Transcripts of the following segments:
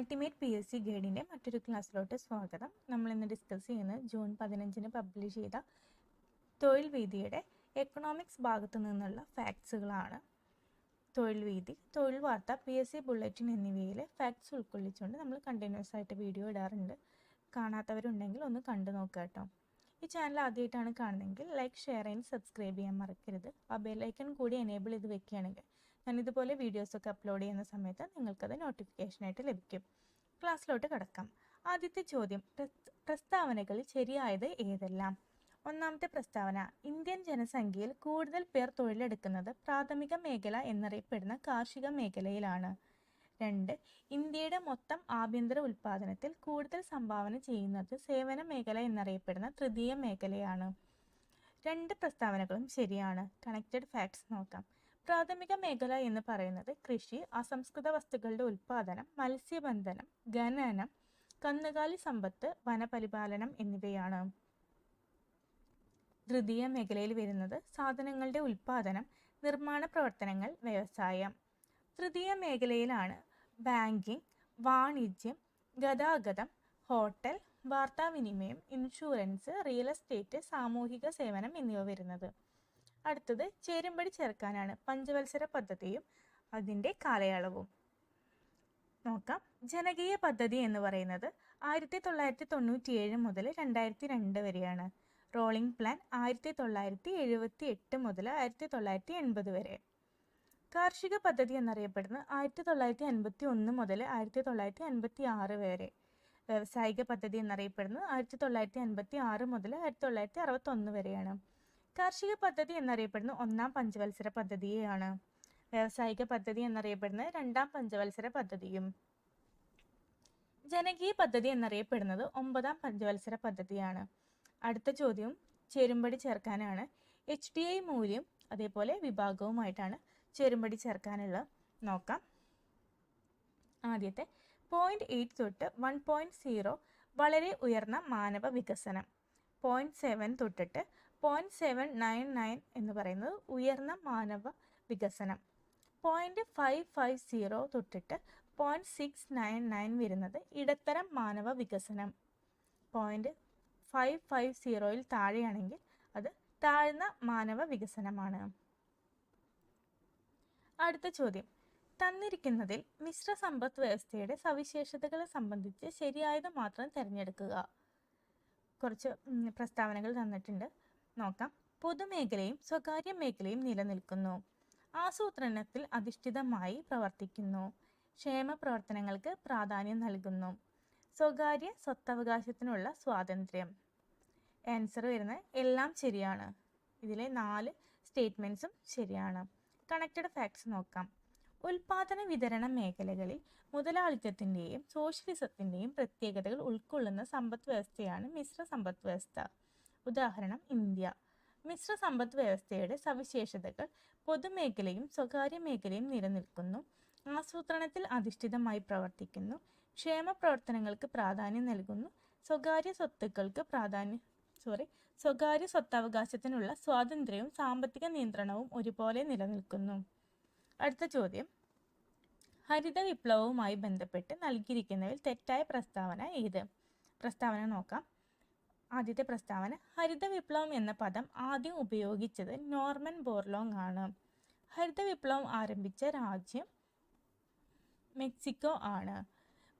Ultimate P S C ഗൈഡിന്റെ മറ്റൊരു ക്ലാസ്സിലോട്ട് സ്വാഗതം. നമ്മൾ ഇന്ന് ഡിസ്കസ് ചെയ്യുന്നത് ജൂൺ പതിനഞ്ചിന് പബ്ലിഷ് ചെയ്ത തൊഴിൽ വീതിയുടെ എക്കണോമിക്സ് ഭാഗത്തു നിന്നുള്ള ഫാക്ട്സുകളാണ് തൊഴിൽ വീതി തൊഴിൽ വാർത്ത പി എസ് സി ബുള്ളറ്റിൻ എന്നിവയിലെ ഫാക്ട്സ് ഉൾക്കൊള്ളിച്ചുകൊണ്ട് നമ്മൾ കണ്ടിന്യൂസ് ആയിട്ട് വീഡിയോ ഇടാറുണ്ട്. കാണാത്തവരുണ്ടെങ്കിൽ ഒന്ന് കണ്ടു നോക്കുക കേട്ടോ. ഈ ചാനൽ ആദ്യമായിട്ടാണ് കാണുന്നതെങ്കിൽ ലൈക്ക് ഷെയർ ആൻഡ് സബ്സ്ക്രൈബ് ചെയ്യാൻ മറക്കരുത്. ആ ബെല്ലൈക്കൺ കൂടി എനേബിൾ ചെയ്ത് വെക്കുകയാണെങ്കിൽ ഞാൻ ഇതുപോലെ വീഡിയോസൊക്കെ അപ്ലോഡ് ചെയ്യുന്ന സമയത്ത് നിങ്ങൾക്കത് നോട്ടിഫിക്കേഷനായിട്ട് ലഭിക്കും. ക്ലാസ്സിലോട്ട് കിടക്കാം. ആദ്യത്തെ ചോദ്യം പ്രസ്- പ്രസ്താവനകളിൽ ശരിയായത് ഏതെല്ലാം? ഒന്നാമത്തെ പ്രസ്താവന ഇന്ത്യൻ ജനസംഖ്യയിൽ കൂടുതൽ പേർ തൊഴിലെടുക്കുന്നത് പ്രാഥമിക മേഖല എന്നറിയപ്പെടുന്ന കാർഷിക മേഖലയിലാണ്. രണ്ട് ഇന്ത്യയുടെ മൊത്തം ആഭ്യന്തര ഉൽപ്പാദനത്തിൽ കൂടുതൽ സംഭാവന ചെയ്യുന്നത് സേവന മേഖല എന്നറിയപ്പെടുന്ന തൃതീയ മേഖലയാണ്. രണ്ട് പ്രസ്താവനകളും ശരിയാണ്. കണക്റ്റഡ് ഫാക്ട്സ് നോക്കാം. പ്രാഥമിക മേഖല എന്ന് പറയുന്നത് കൃഷി അസംസ്കൃത വസ്തുക്കളുടെ ഉൽപ്പാദനം മത്സ്യബന്ധനം ഖനനം കന്നുകാലി സമ്പത്ത് വനപരിപാലനം എന്നിവയാണ്. തൃതീയ മേഖലയിൽ വരുന്നത് സാധനങ്ങളുടെ ഉൽപ്പാദനം നിർമ്മാണ പ്രവർത്തനങ്ങൾ വ്യവസായം. തൃതീയ മേഖലയിലാണ് ബാങ്കിംഗ് വാണിജ്യം ഗതാഗതം ഹോട്ടൽ വാർത്താവിനിമയം ഇൻഷുറൻസ് റിയൽ എസ്റ്റേറ്റ് സാമൂഹിക സേവനം എന്നിവ വരുന്നത്. അടുത്തത് ചേരുംപടി ചേർക്കാനാണ് പഞ്ചവത്സര പദ്ധതിയും അതിന്റെ കാലയളവും. നോക്കാം. ജനകീയ പദ്ധതി എന്ന് പറയുന്നത് ആയിരത്തി തൊള്ളായിരത്തി തൊണ്ണൂറ്റി ഏഴ് മുതൽ രണ്ടായിരത്തി രണ്ട് വരെയാണ്. റോളിംഗ് പ്ലാൻ ആയിരത്തി തൊള്ളായിരത്തി എഴുപത്തി എട്ട് മുതൽ ആയിരത്തി തൊള്ളായിരത്തി എൺപത് വരെ. കാർഷിക പദ്ധതി എന്നറിയപ്പെടുന്നത് ആയിരത്തി തൊള്ളായിരത്തി അൻപത്തി ഒന്ന് മുതൽ ആയിരത്തി തൊള്ളായിരത്തി അൻപത്തി ആറ് വരെ. വ്യവസായിക പദ്ധതി എന്നറിയപ്പെടുന്നത് ആയിരത്തി തൊള്ളായിരത്തി അൻപത്തി ആറ് മുതൽ ആയിരത്തി തൊള്ളായിരത്തി അറുപത്തൊന്ന് വരെയാണ്. കാർഷിക പദ്ധതി എന്നറിയപ്പെടുന്ന ഒന്നാം പഞ്ചവത്സര പദ്ധതിയെയാണ്. വ്യാവസായിക പദ്ധതി എന്നറിയപ്പെടുന്ന രണ്ടാം പഞ്ചവത്സര പദ്ധതിയും. ജനകീയ പദ്ധതി എന്നറിയപ്പെടുന്നത് ഒമ്പതാം പഞ്ചവത്സര പദ്ധതിയാണ്. അടുത്ത ചോദ്യം ചേരുംപടി ചേർക്കാനാണ്. എച്ച് ഡി ഐ മൂല്യം അതേപോലെ വിഭാഗവുമായിട്ടാണ് ചേരുംപടി ചേർക്കാനുള്ള നോക്കാം. ആദ്യത്തെ പോയിന്റ് എയ്റ്റ് തൊട്ട് വൺ പോയിന്റ് സീറോ വളരെ ഉയർന്ന മാനവ വികസനം. പോയിന്റ് സെവൻ തൊട്ടിട്ട് പോയിന്റ് സെവൻ നയൻ നയൻ എന്ന് പറയുന്നത് ഉയർന്ന മാനവ വികസനം. പോയിന്റ് ഫൈവ് ഫൈവ് സീറോ തൊട്ടിട്ട് പോയിന്റ് സിക്സ് നയൻ നയൻ വരുന്നത് ഇടത്തരം മാനവ വികസനം. പോയിന്റ് ഫൈവ് ഫൈവ് സീറോയിൽ താഴെയാണെങ്കിൽ അത് താഴ്ന്ന മാനവ വികസനമാണ്. അടുത്ത ചോദ്യം. തന്നിരിക്കുന്നതിൽ മിശ്ര സമ്പദ് വ്യവസ്ഥയുടെ സവിശേഷതകളെ സംബന്ധിച്ച് ശരിയായത് മാത്രം തിരഞ്ഞെടുക്കുക. കുറച്ച് പ്രസ്താവനകൾ തന്നിട്ടുണ്ട്. നോക്കാം. പൊതുമേഖലയും സ്വകാര്യ മേഖലയും നിലനിൽക്കുന്നു. ആസൂത്രണത്തിൽ അധിഷ്ഠിതമായി പ്രവർത്തിക്കുന്നു. ക്ഷേമ പ്രവർത്തനങ്ങൾക്ക് പ്രാധാന്യം നൽകുന്നു. സ്വകാര്യ സ്വത്തവകാശത്തിനുള്ള സ്വാതന്ത്ര്യം. ആൻസർ വരുന്നത് എല്ലാം ശരിയാണ്. ഇതിലെ നാല് സ്റ്റേറ്റ്മെന്റ്സും ശരിയാണ്. കണക്റ്റഡ് ഫാക്ട്സ് നോക്കാം. ഉൽപാദന വിതരണ മേഖലകളിൽ മുതലാളിത്തത്തിന്റെയും സോഷ്യലിസത്തിന്റെയും പ്രത്യേകതകൾ ഉൾക്കൊള്ളുന്ന സമ്പദ് വ്യവസ്ഥയാണ് മിശ്ര സമ്പദ് വ്യവസ്ഥ ഉദാഹരണം ഇന്ത്യ. മിശ്ര സമ്പദ് വ്യവസ്ഥയുടെ സവിശേഷതകൾ പൊതുമേഖലയും സ്വകാര്യ മേഖലയും നിലനിൽക്കുന്നു. ആസൂത്രണത്തിൽ അധിഷ്ഠിതമായി പ്രവർത്തിക്കുന്നു. ക്ഷേമ പ്രവർത്തനങ്ങൾക്ക് പ്രാധാന്യം നൽകുന്നു. സ്വകാര്യ സ്വത്തുക്കൾക്ക് പ്രാധാന്യം സോറി സ്വകാര്യ സ്വത്തവകാശത്തിനുള്ള സ്വാതന്ത്ര്യവും സാമ്പത്തിക നിയന്ത്രണവും ഒരുപോലെ നിലനിൽക്കുന്നു. അടുത്ത ചോദ്യം. ഹരിത വിപ്ലവവുമായി ബന്ധപ്പെട്ട് നൽകിയിരിക്കുന്നതിൽ തെറ്റായ പ്രസ്താവന ഏത്? പ്രസ്താവന നോക്കാം. ആദ്യത്തെ പ്രസ്താവന ഹരിത വിപ്ലവം എന്ന പദം ആദ്യം ഉപയോഗിച്ചത് നോർമൻ ബോർലോങ് ആണ്. ഹരിത വിപ്ലവം ആരംഭിച്ച രാജ്യം മെക്സിക്കോ ആണ്.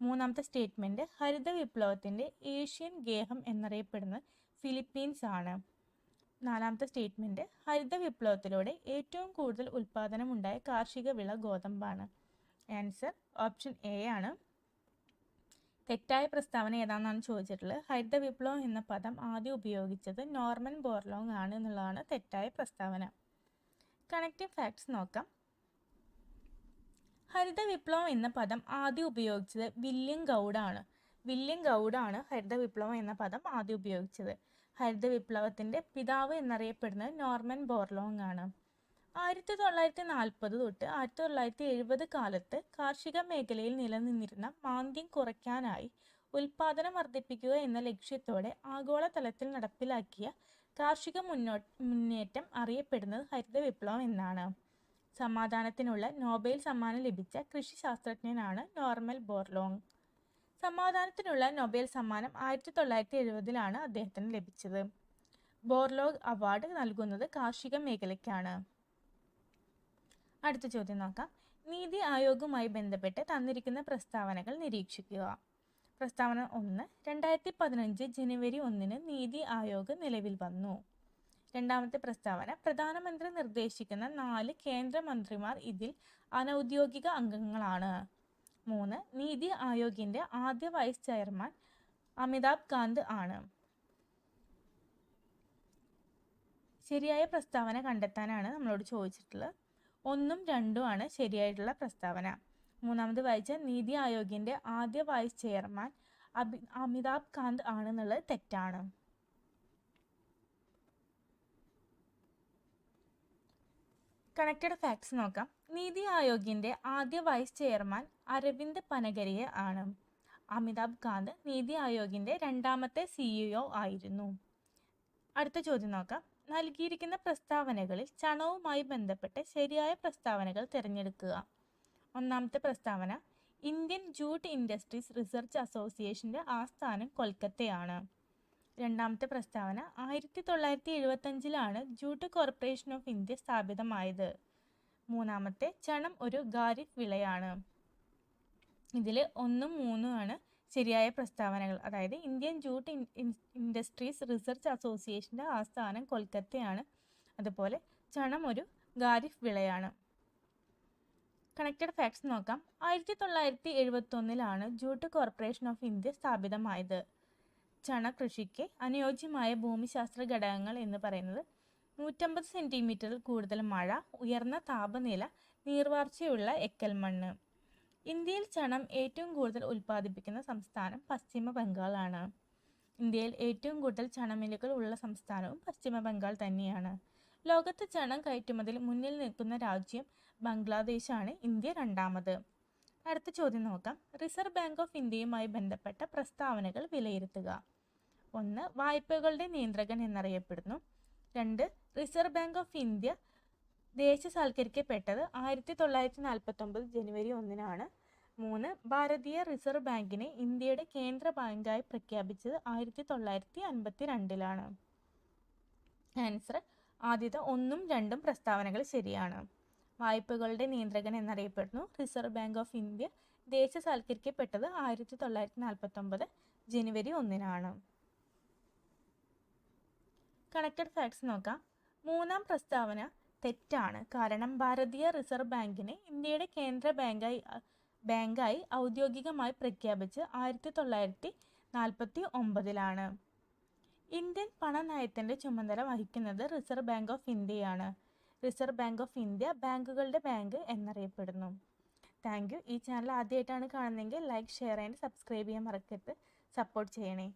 മൂന്നാമത്തെ സ്റ്റേറ്റ്മെന്റ് ഹരിത വിപ്ലവത്തിന്റെ ഏഷ്യൻ ഗേഹം എന്നറിയപ്പെടുന്നത് ഫിലിപ്പീൻസ് ആണ്. നാലാമത്തെ സ്റ്റേറ്റ്മെന്റ് ഹരിത വിപ്ലവത്തിലൂടെ ഏറ്റവും കൂടുതൽ ഉൽപ്പാദനമുണ്ടായ കാർഷിക വിള ഗോതമ്പാണ്. ആൻസർ ഓപ്ഷൻ എ ആണ്. തെറ്റായ പ്രസ്താവന ഏതാണെന്നാണ് ചോദിച്ചിട്ടുള്ളത്. ഹരിത വിപ്ലവം എന്ന പദം ആദ്യം ഉപയോഗിച്ചത് നോർമൻ ബോർലോങ് ആണ് എന്നുള്ളതാണ് തെറ്റായ പ്രസ്താവന. കണക്റ്റീവ് ഫാക്ട്സ് നോക്കാം. ഹരിത വിപ്ലവം എന്ന പദം ആദ്യം ഉപയോഗിച്ചത് വില്യം ഗൗഡാണ് വില്യം ഗൗഡാണ് ഹരിത വിപ്ലവം എന്ന പദം ആദ്യം ഉപയോഗിച്ചത്. ഹരിത വിപ്ലവത്തിന്റെ പിതാവ് എന്നറിയപ്പെടുന്നത് നോർമൻ ബോർലോങ് ആണ്. ആയിരത്തി തൊള്ളായിരത്തി നാൽപ്പത് തൊട്ട് ആയിരത്തി തൊള്ളായിരത്തി എഴുപത് കാലത്ത് കാർഷിക മേഖലയിൽ നിലനിന്നിരുന്ന മാന്ദ്യം കുറയ്ക്കാനായി ഉൽപാദനം വർദ്ധിപ്പിക്കുക എന്ന ലക്ഷ്യത്തോടെ ആഗോളതലത്തിൽ നടപ്പിലാക്കിയ കാർഷിക മുന്നോ മുന്നേറ്റം അറിയപ്പെടുന്നത് ഹരിത വിപ്ലവം എന്നാണ്. സമാധാനത്തിനുള്ള നോബൽ സമ്മാനം ലഭിച്ച കൃഷി ശാസ്ത്രജ്ഞനാണ് നോർമൽ ബോർലോങ്. സമാധാനത്തിനുള്ള നൊബേൽ സമ്മാനം ആയിരത്തി തൊള്ളായിരത്തി എഴുപതിലാണ് അദ്ദേഹത്തിന് ലഭിച്ചത്. ബോർലോഗ് അവാർഡ് നൽകുന്നത് കാർഷിക മേഖലയ്ക്കാണ്. അടുത്ത ചോദ്യം നോക്കാം. നീതി ആയോഗുമായി ബന്ധപ്പെട്ട് തന്നിരിക്കുന്ന പ്രസ്താവനകൾ നിരീക്ഷിക്കുക. പ്രസ്താവന ഒന്ന് രണ്ടായിരത്തി പതിനഞ്ച് ജനുവരി ഒന്നിന് നീതി ആയോഗ് നിലവിൽ വന്നു. രണ്ടാമത്തെ പ്രസ്താവന പ്രധാനമന്ത്രി നിർദ്ദേശിക്കുന്ന നാല് കേന്ദ്രമന്ത്രിമാർ ഇതിൽ അനൗദ്യോഗിക അംഗങ്ങളാണ്. മൂന്ന് നീതി ആയോഗിന്റെ ആദ്യ വൈസ് ചെയർമാൻ അമിതാഭ് കാന്ത് ആണ്. ശരിയായ പ്രസ്താവന കണ്ടെത്താനാണ് നമ്മളോട് ചോദിച്ചിട്ടുള്ളത്. ഒന്നും രണ്ടും ആണ് ശരിയായിട്ടുള്ള പ്രസ്താവന. മൂന്നാമത് വായിച്ച നീതി ആയോഗിന്റെ ആദ്യ വൈസ് ചെയർമാൻ അഭി അമിതാഭ് കാന്ത് ആണെന്നുള്ളത് തെറ്റാണ്. കണക്റ്റഡ് ഫാക്ട്സ് നോക്കാം. നീതി ആയോഗിന്റെ ആദ്യ വൈസ് ചെയർമാൻ അരവിന്ദ് പനഗരിയെ ആണ്. അമിതാഭ് കാന്ത് നീതി ആയോഗിന്റെ രണ്ടാമത്തെ സിഇഒ ആയിരുന്നു. അടുത്ത ചോദ്യം നോക്കാം. നൽകിയിരിക്കുന്ന പ്രസ്താവനകളിൽ ചണവുമായി ബന്ധപ്പെട്ട് ശരിയായ പ്രസ്താവനകൾ തിരഞ്ഞെടുക്കുക. ഒന്നാമത്തെ പ്രസ്താവന ഇന്ത്യൻ ജൂട്ട് ഇൻഡസ്ട്രീസ് റിസർച്ച് അസോസിയേഷന്റെ ആസ്ഥാനം കൊൽക്കത്തയാണ്. രണ്ടാമത്തെ പ്രസ്താവന ആയിരത്തി തൊള്ളായിരത്തി എഴുപത്തഞ്ചിലാണ് ജൂട്ട് കോർപ്പറേഷൻ ഓഫ് ഇന്ത്യ സ്ഥാപിതമായത്. മൂന്നാമത്തെ ചണം ഒരു ഖാരിഫ് വിളയാണ്. ഇതിൽ ഒന്നും മൂന്നും ആണ് ശരിയായ പ്രസ്താവനകൾ. അതായത് ഇന്ത്യൻ ജൂട്ട് ഇൻഡസ്ട്രീസ് റിസർച്ച് അസോസിയേഷന്റെ ആസ്ഥാനം കൊൽക്കത്തയാണ്. അതുപോലെ ചണം ഒരു ഖാരിഫ് വിളയാണ്. കണക്റ്റഡ് ഫാക്ട്സ് നോക്കാം. ആയിരത്തി തൊള്ളായിരത്തി എഴുപത്തൊന്നിലാണ് ജൂട്ട് കോർപ്പറേഷൻ ഓഫ് ഇന്ത്യ സ്ഥാപിതമായത്. ചണ കൃഷിക്ക് അനുയോജ്യമായ ഭൂമിശാസ്ത്ര ഘടകങ്ങൾ എന്ന് പറയുന്നത് നൂറ്റമ്പത് സെന്റിമീറ്ററിൽ കൂടുതൽ മഴ ഉയർന്ന താപനില നീർവാർച്ചയുള്ള എക്കൽ മണ്ണ്. ഇന്ത്യയിൽ ചണം ഏറ്റവും കൂടുതൽ ഉൽപ്പാദിപ്പിക്കുന്ന സംസ്ഥാനം പശ്ചിമ ബംഗാളാണ്. ഇന്ത്യയിൽ ഏറ്റവും കൂടുതൽ ചണമില്ലുകൾ ഉള്ള സംസ്ഥാനവും പശ്ചിമ ബംഗാൾ തന്നെയാണ്. ലോകത്ത് ചണം കയറ്റുമതിയിൽ മുന്നിൽ നിൽക്കുന്ന രാജ്യം ബംഗ്ലാദേശാണ് ഇന്ത്യ രണ്ടാമത്. അടുത്ത ചോദ്യം നോക്കാം. റിസർവ് ബാങ്ക് ഓഫ് ഇന്ത്യയുമായി ബന്ധപ്പെട്ട പ്രസ്താവനകൾ വിലയിരുത്തുക. ഒന്ന് വായ്പകളുടെ നിയന്ത്രകൻ എന്നറിയപ്പെടുന്നു. രണ്ട് റിസർവ് ബാങ്ക് ഓഫ് ഇന്ത്യ ദേശസാൽക്കരിക്കപ്പെട്ടത് ആയിരത്തി തൊള്ളായിരത്തി നാൽപ്പത്തൊമ്പത് ജനുവരി ഒന്നിനാണ്. മൂന്ന് ഭാരതീയ റിസർവ് ബാങ്കിനെ ഇന്ത്യയുടെ കേന്ദ്ര ബാങ്കായി പ്രഖ്യാപിച്ചത് ആയിരത്തി തൊള്ളായിരത്തി അൻപത്തി രണ്ടിലാണ് ആൻസർ ആദ്യത്തെ ഒന്നും രണ്ടും പ്രസ്താവനകൾ ശരിയാണ്. വായ്പകളുടെ നിയന്ത്രകൻ എന്നറിയപ്പെടുന്നു. റിസർവ് ബാങ്ക് ഓഫ് ഇന്ത്യ ദേശസാൽക്കരിക്കപ്പെട്ടത് ആയിരത്തി തൊള്ളായിരത്തി നാൽപ്പത്തൊമ്പത് ജനുവരി ഒന്നിനാണ്. കണക്റ്റഡ് ഫാക്ട്സ് നോക്കാം. മൂന്നാം പ്രസ്താവന തെറ്റാണ്. കാരണം ഭാരതീയ റിസർവ് ബാങ്കിനെ ഇന്ത്യയുടെ കേന്ദ്ര ബാങ്കായി ബാങ്കായി ഔദ്യോഗികമായി പ്രഖ്യാപിച്ച് ആയിരത്തി തൊള്ളായിരത്തി നാൽപ്പത്തി ഒമ്പതിലാണ് ഇന്ത്യൻ പണനയത്തിന്റെ ചുമതല വഹിക്കുന്നത് റിസർവ് ബാങ്ക് ഓഫ് ഇന്ത്യയാണ്. റിസർവ് ബാങ്ക് ഓഫ് ഇന്ത്യ ബാങ്കുകളുടെ ബാങ്ക് എന്നറിയപ്പെടുന്നു. Thank you. ഈ ചാനൽ ആദ്യമായിട്ടാണ് കാണുന്നതെങ്കിൽ ലൈക്ക് ഷെയർ ആൻഡ് സബ്സ്ക്രൈബ് ചെയ്യാൻ മറക്കരുത്. സപ്പോർട്ട് ചെയ്യണേ.